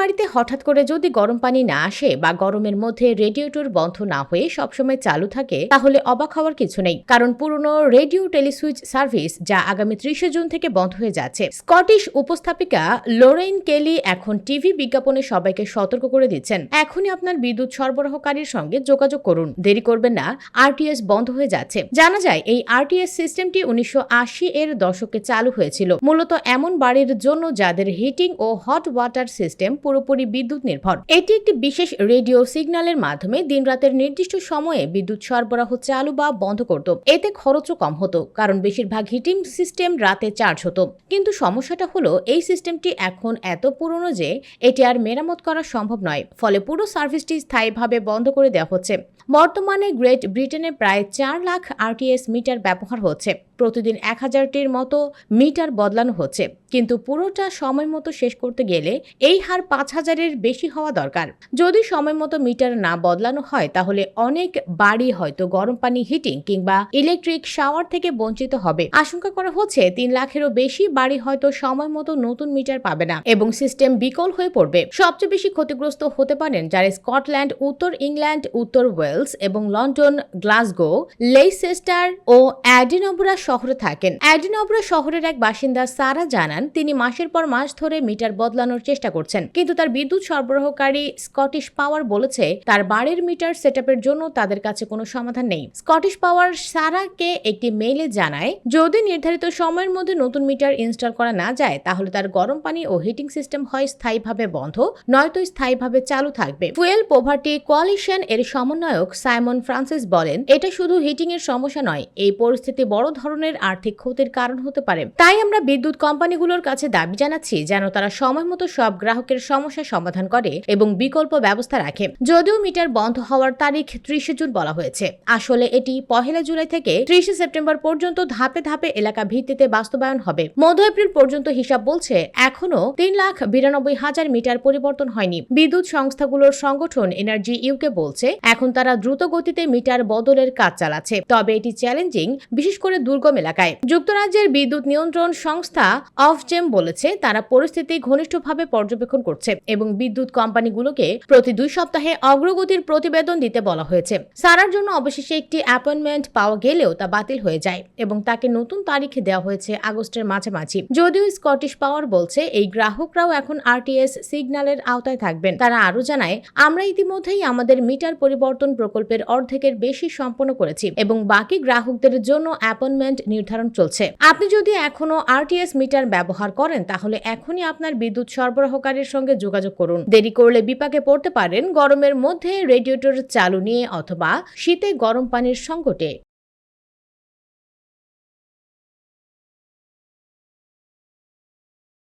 বাড়িতে হঠাৎ করে যদি গরম পানি না আসে বা গরমের মধ্যে রেডিয়েটর বন্ধ না হয়ে সবসময় চালু থাকে, তাহলে অবাক হওয়ার কিছু নেই। কারণ পুরনো রেডিও টেলিসুইচ সার্ভিস, যা আগামী ত্রিশে জুন থেকে বন্ধ হয়ে যাচ্ছে, স্কটিশ উপস্থাপিকা লোরেইন কেলি এখন টিভি বিজ্ঞাপনে সবাইকে সতর্ক করে দিচ্ছেন। এখনই আপনার বিদ্যুৎ সরবরাহকারীর সঙ্গে যোগাযোগ করুন। দেরি করবেন না, আরটিএস বন্ধ হয়ে যাচ্ছে। জানা যায়, এই আরটিএস সিস্টেমটি উনিশশো আশি এর দশকে চালু হয়েছিল। মূলত এমন বাড়ির জন্য যাদের হিটিং ও হট ওয়াটার সিস্টেম পুরোপুরি বিদ্যুৎ নির্ভর। এটি একটি বিশেষ রেডিও সিগন্যালের মাধ্যমে দিনরাতের নির্দিষ্ট সময়ে বিদ্যুৎ সরবরাহ চালু বা বন্ধ করত। এতে খরচও কম হতো, কারণ বেশিরভাগ হিটিং সিস্টেম রাতে চার্জ হতো। কিন্তু সমস্যাটা হলো, এই সিস্টেমটি এখন এত পুরনো যে এটি আর মেরামত করা সম্ভব নয়। ফলে পুরো সার্ভিসটি স্থায়ীভাবে বন্ধ করে দেওয়া হচ্ছে। বর্তমানে গ্রেট ব্রিটেনে প্রায় চার লাখ আরটিএস মিটার ব্যবহার হচ্ছে। প্রতিদিন এক হাজারটির মতো মিটার বদলানো হচ্ছে। কিন্তু পুরোটা সময় মতো শেষ করতে গেলে এই হার পাঁচ হাজারের বেশি হওয়া দরকার। যদি সময় মতো মিটার না বদলানো হয়, তাহলে অনেক বাড়ি হয়তো গরম পানি, হিটিং কিংবা ইলেকট্রিক শাওয়ার থেকে বঞ্চিত হবে। আশঙ্কা করা হচ্ছে তিন লাখেরও বেশি বাড়ি হয়তো সময় মতো নতুন মিটার পাবে না এবং সিস্টেম বিকল হয়ে পড়বে। সবচেয়ে বেশি ক্ষতিগ্রস্ত হতে পারেন যারা স্কটল্যান্ড, উত্তর ইংল্যান্ড, উত্তর ওয়েলস এবং লন্ডন, গ্লাসগো, লেইসেস্টার ও অ্যাডিনবরা শহরে থাকেন। অ্যাডিনবরা শহরের এক বাসিন্দা সারা জানান, তিনি মাসের পর মাস ধরে মিটার বদলানোর চেষ্টা করছেন। কিন্তু তার বিদ্যুৎ সরবরাহকারী স্কটিশ পাওয়ার বলেছে, তার বাড়ির মিটার সেটআপের জন্য তাদের কাছে কোনো সমাধান নেই। স্কটিশ পাওয়ার সারাকে একটি মেইলে জানায়, যদি নির্ধারিত সময়ের মধ্যে নতুন মিটার ইনস্টল করা না যায়, তাহলে তার গরম পানি ও হিটিং সিস্টেম হয় স্থায়ীভাবে বন্ধ, নয়তো স্থায়ীভাবে চালু থাকবে। ফুয়েল পোভার্টি কোয়ালিশন এর সমন্বয়ক সাইমন ফ্রান্সিস বলেন, এটা শুধু হিটিং এর সমস্যা নয়, এই পরিস্থিতি বড় ধরনের আর্থিক ক্ষতির কারণ হতে পারে। তাই আমরা বিদ্যুৎ কোম্পানিগুলোর কাছে দাবি জানাচ্ছি যেন তারা সময় মতো সব গ্রাহকের সমস্যা সমাধান করে এবং বিকল্প ব্যবস্থা রাখে। যদিও মিটার বন্ধ হওয়ার তারিখ ত্রিশে জুন বলা হয়েছে। আসলে এটি পহেলা জুলাই থেকে ত্রিশে সেপ্টেম্বর পর্যন্ত ধাপে ধাপে এলাকা ভিত্তিতে বাস্তবায়ন হবে। মধ্য এপ্রিল পর্যন্ত হিসাব বলছে, এখনও তিন লাখ বিরানব্বই হাজার মিটার পরিবর্তন হয়নি। বিদ্যুৎ সংস্থাগুলোর সংগঠন এনার্জি ইউকে বলছে, এখন তারা দ্রুত গতিতে মিটার বদলের কাজ চালাচ্ছে। তবে এটি চ্যালেঞ্জিং, বিশেষ করে দুর্গম এলাকায়। যুক্তরাজ্যের বিদ্যুৎ নিয়ন্ত্রণ সংস্থা অফজেম বলেছে, তারা পরিস্থিতি ঘনিষ্ঠভাবে পর্যবেক্ষণ করছে এবং বিদ্যুৎ কোম্পানিগুলোকে প্রতি দুই সপ্তাহে অগ্রগতির প্রতিবেদন দিতে বলা হয়েছে। সারার জন্য অবশেষে একটি অ্যাপয়েন্টমেন্ট পাওয়া গেলেও তা বাতিল হয়ে যায় এবং তাকে নতুন তারিখ দেওয়া হয়েছে আগস্টের মাঝামাঝি। যদিও স্কটিশ পাওয়ার বলছে, এই গ্রাহকরাও এখন আরটিএস সিগন্যালের আওতায় থাকবেন। তারা আরও জানায়, আমরা ইতিমধ্যেই আমাদের মিটার পরিবর্তন প্রকল্পের অর্ধেকের বেশি সম্পন্ন করেছি এবং বাকি গ্রাহকদের জন্য অ্যাপয়েন্টমেন্ট নির্ধারণ চলছে। আপনি যদি এখনও আরটিএস মিটার ব্যবহার করেন, তাহলে এখনই আপনার বিদ্যুৎ সরবরাহকারীর সঙ্গে যোগাযোগ করুন। দেরি করলে বিপাকে পড়তে পারেন গরমের মধ্যে রেডিয়েটর চালু নিয়ে অথবা শীতে গরম পানির সংকটে।